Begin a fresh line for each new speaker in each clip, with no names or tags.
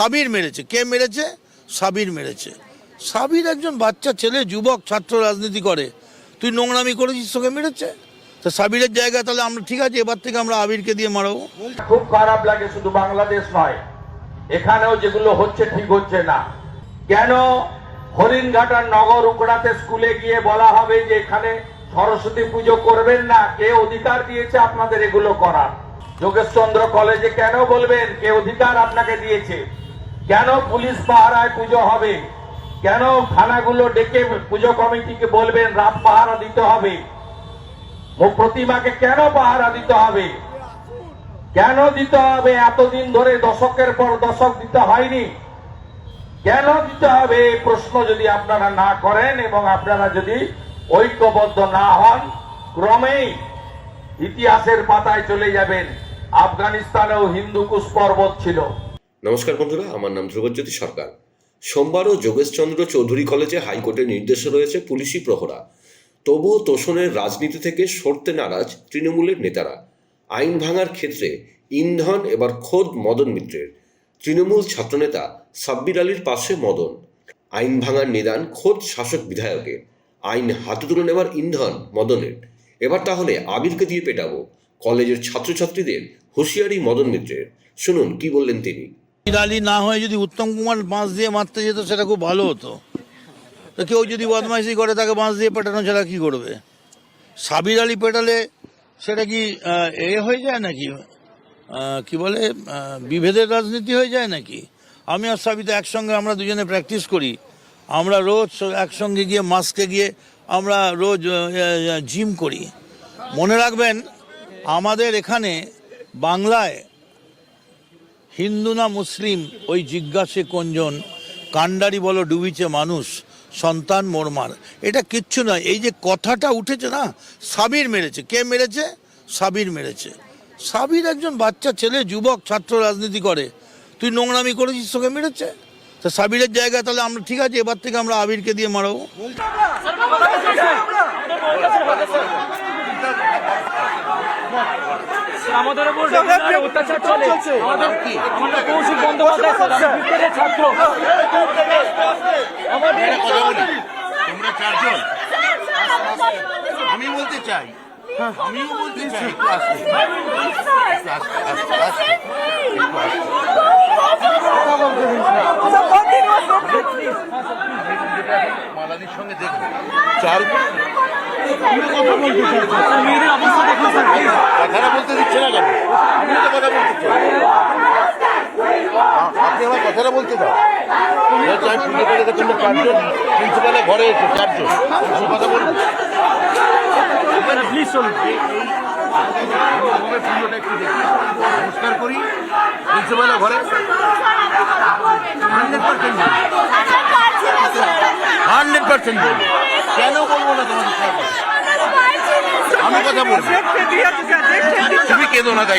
সাবির মেরেছে। কে মেরেছে? সাবির মেরেছে। সাবির একজন বাচ্চা ছেলে, যুবক, ছাত্র, রাজনীতি করে। তুই নোংরামি করেছিস, তোকে মেরেছে? তো সাবিরের জায়গা তাহলে আমরা ঠিক আছে, এবার থেকে আমরা আবিরকে দিয়ে মারাবো।
খুব খারাপ লাগে, শুধু বাংলাদেশ নয়। এখানেও যেগুলো হচ্ছে, ঠিক হচ্ছে না। কেন হরিণঘাটার নগর উকড়াতে স্কুলে গিয়ে বলা হবে যে এখানে সরস্বতী পুজো করবেন না? কে অধিকার দিয়েছে আপনাদের এগুলো করার? যোগেশচন্দ্র কলেজে কেন বলবেন, কে অধিকার আপনাকে দিয়েছে? কেন পুলিশ পাহারায় পুজো হবে? কেন থানাগুলো ডেকে পুজো কমিটিকে বলবেন রাত পাহারা দিতে হবে? ও প্রতিমাকে কেন পাহারা দিতে হবে? কেন দিতে হবে? এতদিন ধরে দশকের পর দশক দিতে হয়নি। কেন দিতে হবে? এই প্রশ্ন যদি আপনারা না করেন এবং আপনারা যদি ঐক্যবদ্ধ না হন, ক্রমেই ইতিহাসের পাতায় চলে যাবেন। আফগানিস্তানেও হিন্দুকুশ পর্বত ছিল।
নমস্কার বন্ধুরা, আমার নাম ধ্রুবজ্যোতি সরকার। সোমবারও যোগেশচন্দ্র চৌধুরী কলেজে হাইকোর্টের নির্দেশে রয়েছে পুলিশি প্রহরা। তবুও তোষণের রাজনীতি থেকে সরতে নারাজ তৃণমূলের নেতারা। আইন ভাঙার ক্ষেত্রে ইন্ধন, এবার খোদ মদন মিত্রের। তৃণমূল ছাত্রনেতা সাব্বির আলীর পাশে মদন। আইন ভাঙার নিদান খোদ শাসক বিধায়কের। আইন হাতে তুলে নেওয়ার ইন্ধন মদনের। এবার তাহলে আবিরকে দিয়ে পেটাবো কলেজের ছাত্রছাত্রীদের হুঁশিয়ারি মদন মিত্রের। শুনুন, কি বললেন তিনি?
আলী না হয়ে যদি উত্তম কুমার বাঁশ দিয়ে মারতে যেত, সেটা খুব ভালো হতো। তো কেউ যদি বদমাইশি করে, তাকে বাঁশ দিয়ে পেটানো ছাড়া কি করবে? সাবির আলী পেটালে সেটা কি এ হয়ে যায় নাকি? কি বলে বিভেদের রাজনীতি হয়ে যায় নাকি? আমি আর সাবিতা একসঙ্গে আমরা দুজনে প্র্যাকটিস করি। আমরা রোজ একসঙ্গে গিয়ে মাস্কে গিয়ে আমরা রোজ জিম করি। মনে রাখবেন, আমাদের এখানে বাংলায় হিন্দু না মুসলিম, ওই জিজ্ঞাসে কোনজন? কান্ডারি বলো, ডুবিছে মানুষ, সন্তান মোরমার। এটা কিচ্ছু নয়। এই যে কথাটা উঠেছে না, সাবির মেরেছে। কে মেরেছে? সাবির মেরেছে। সাবির একজন বাচ্চা ছেলে, যুবক, ছাত্র, রাজনীতি করে। তুই নোংরামি করেছিস, তোকে মেরেছে? তো সাবিরের জায়গায় তাহলে আমরা ঠিক আছে, এবার থেকে আমরা আবিরকে দিয়ে মারাবো।
আমাদের উপর অত্যাচার চলে আমাদের কি? আমাদের কৌশিক বন্দ্যোপাধ্যায় আমি ছাত্র। আমাদের
কথা বলি। তোমরা চারজন। আমি বলতে চাই। আমিও বলতে চাই। একটু আসতে আসতে। মালাদির সঙ্গে দেখব চার
দেখুন স্যার
কথাটা বলতে দিচ্ছে না কেন? আমি তো কথা বলতে আপনি আমার কথাটা বলতে চাই পুজো করে দেখুন চারজন প্রিন্সিপালের ঘরে এসে চারজন। আমি কথা বলব
প্লিজ চলুন।
ভালোভাবে পুজোটা একটু দেখি নমস্কার করি। প্রিন্সিপালের ঘরে। হান্ড্রেড পার্সেন্ট হান্ড্রেড পার্সেন্ট বলব কেন বলব না তোমাদের কথা? তুমি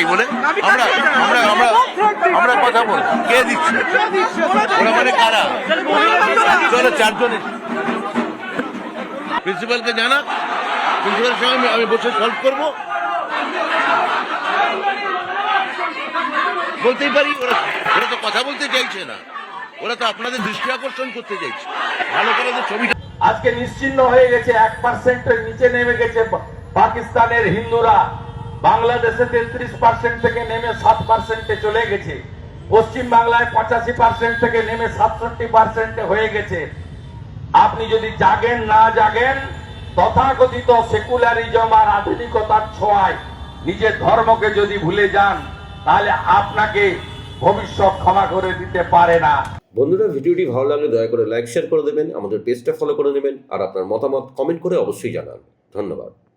বলে। আমরা আমরা আমরা আমরা কথা বলব। কে দিচ্ছে? ওরা মানে কারা? চলো চারজনে। প্রিন্সিপালকে জানা প্রিন্সিপালের সঙ্গে আমি- বসে সলভ করব। বলতেই পারি, ওরা ওরা তো কথা বলতে চাইছে না। ওরা তো আপনাদের দৃষ্টি আকর্ষণ করতে চাইছে। ভালো করে তো ছবিটা
আজকে নিশ্চিন্ন হয়ে গেছে, এক পার্সেন্টের নিচে নেমে গেছে। পাকিস্তানের হিন্দুরা বাংলাদেশে তেত্রিশ পার্সেন্ট থেকে নেমে সাত পার্সেন্টে চলে গেছে। পশ্চিম বাংলায় পঁচাশি পার্সেন্ট থেকে নেমে সাতষট্টি পার্সেন্টে হয়ে গেছে। আপনি যদি জাগেন না জাগেন, তথাকথিত সেকুলারিজম আর আধুনিকতার ছোঁয়ায় নিজের ধর্মকে যদি ভুলে যান, তাহলে আপনাকে ভবিষ্যৎ ক্ষমা করে দিতে পারে না।
বন্ধুরা, ভিডিওটি ভালো লাগলে দয়া করে লাইক শেয়ার করে দেবেন, আমাদের পেজটা ফলো করে নেবেন আর আপনার মতামত কমেন্ট করে অবশ্যই জানান। ধন্যবাদ।